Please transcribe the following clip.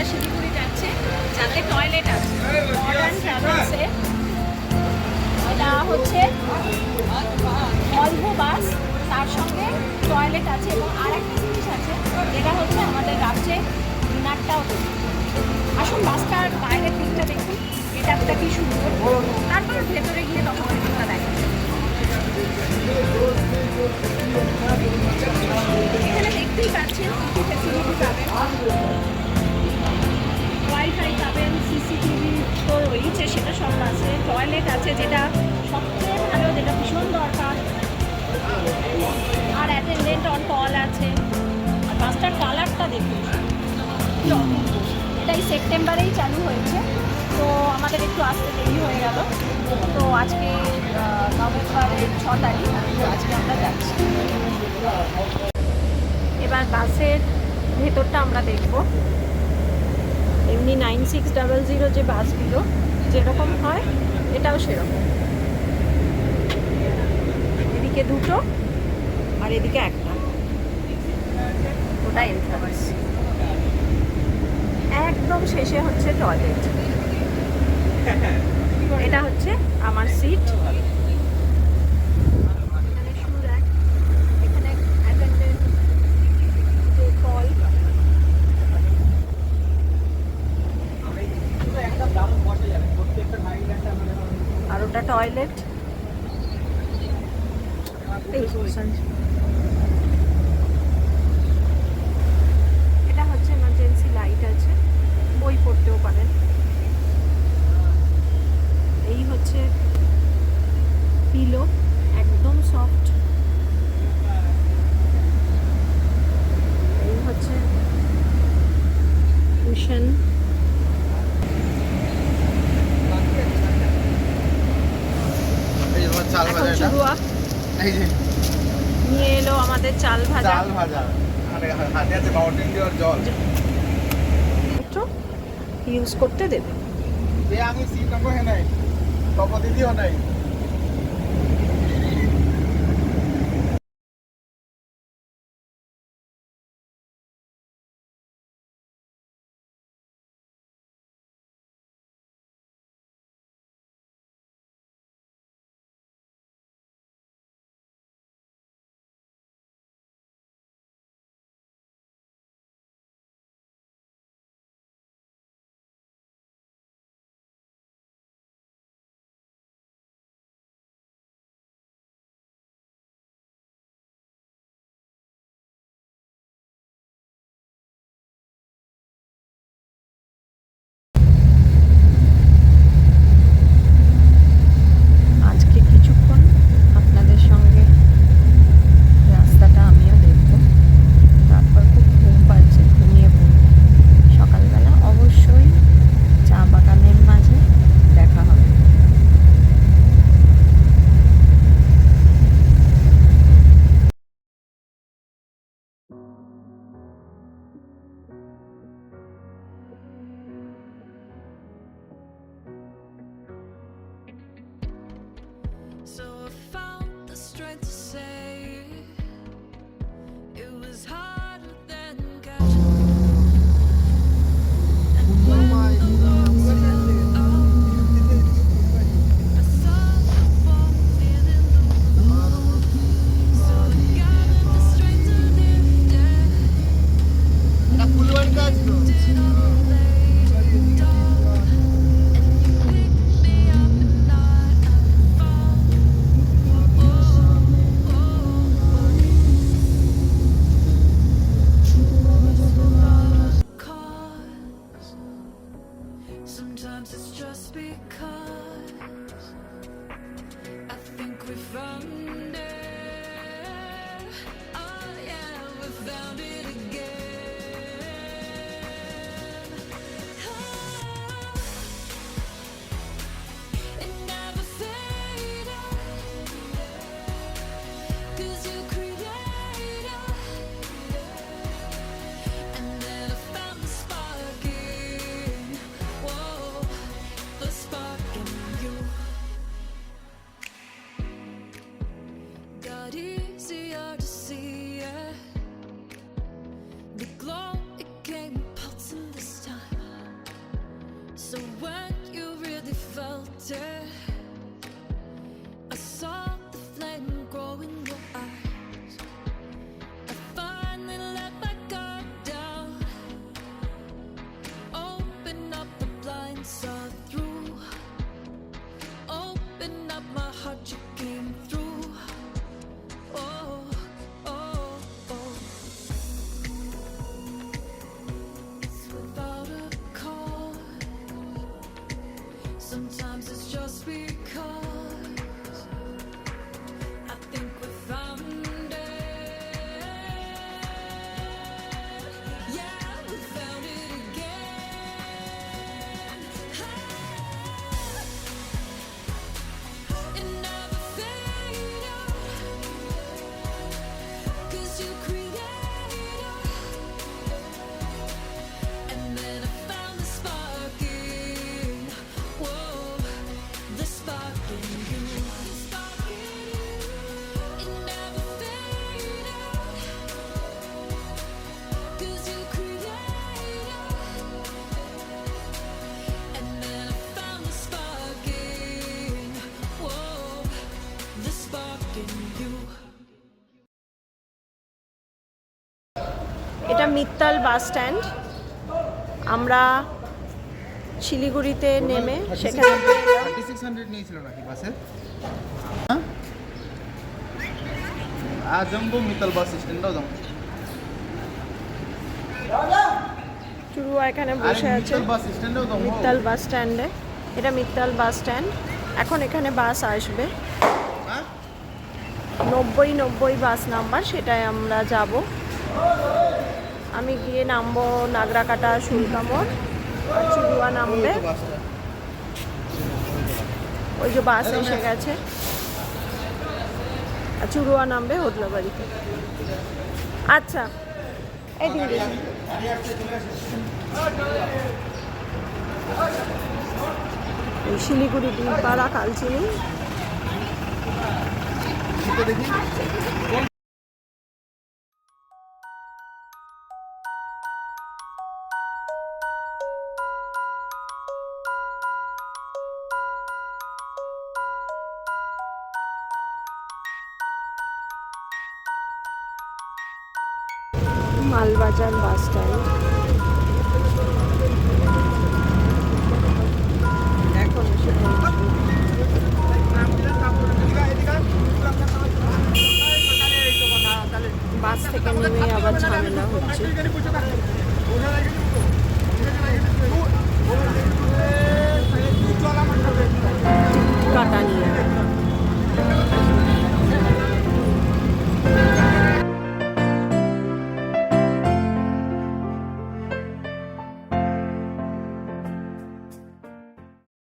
আমরা শিলিগুড়ি যাচ্ছি, যাতে টয়লেট আছে মডার্ন ট্রাভেলসে এটা হচ্ছে ভলভো বাস তার সঙ্গে টয়লেট আছে এবং আর একটা জিনিস আছে, যেটা হচ্ছে আমাদের রাত্রে ডিনারটাও আসুন বাসটার বাইরের দিকটা দেখুন, এটা একটা কি সুন্দর। তারপর ভেতরে গিয়ে তখন অনেকটা দেখেন এখানে দেখতেই পাচ্ছেন কী পাবেন। টয়লেট আছে, যেটা সবচেয়ে ভালো, যেটা ভীষণ দরকার। আর অ্যাটেন্ডেন্ট অন কল আছে। আর বাসটার কালারটা দেখুন। কি অপূর্ব। এটা এই সেপ্টেম্বরেই চালু হয়েছে। তো, আমাদের একটু আসতে দেরি হয়ে গেল। তো, আজকে নভেম্বরের ছ তারিখ আজকে আমরা যাচ্ছি। এবার বাসের ভেতরটা আমরা দেখব। এমনি নাইন সিক্স ডাবল জিরো যে বাসগুলো যেরকম হয়, এটাও সেরকম। এদিকে দুটো আর এদিকে একটা। ওটা এন্ট্রান্স একদম শেষে হচ্ছে টয়লেট এটা হচ্ছে আমার সিট এখানে shoe rack, এখানে attendant, যে call, ওটা টয়লেট এটা হচ্ছে এমার্জেন্সি লাইট আছে, বই পড়তেও পারেন। এই হচ্ছে পিলো একদম সফট এই হচ্ছে কুশন এই যে তোমার চাল ভাজা শুরু চুরুয়া এই যে। নিয়ে এলো আমাদের চাল ভাজা। চাল ভাজা। হাতে আছে মাউন্টেন ডিউ জল। একটু ইউজ করতে দেবে। দে আমি সিট নম্বর হে নাই। তপ দিদিও নাই। So I found Sometimes it's just because I think we found water এটা মিত্তাল বাস স্ট্যান্ড। আমরা শিলিগুড়িতে নেমে সেখানে বাসে? হ্যাঁ। স্ট্যান্ডও যাব চুরুয়া এখানে বসে আছে। মিত্তাল বাস স্ট্যান্ডে। এটা মিত্তাল বাস স্ট্যান্ড। এখন এখানে বাস আসবে। হ্যাঁ? নব্বই নব্বই বাস নাম্বার সেটাই আমরা যাব। আমি গিয়ে নামবো নাগরাকাটা শুল্কামোড় আর নামবে। ওই যে বাস এসে গেছে। আর চুরুয়া নামবে হোদলাবাড়িতে আচ্ছা এদিকে দেখুন। এই শিলিগুড়ি ডিমপাড়া কালচিনি। শীতে দেখি? Malbazar bus stand.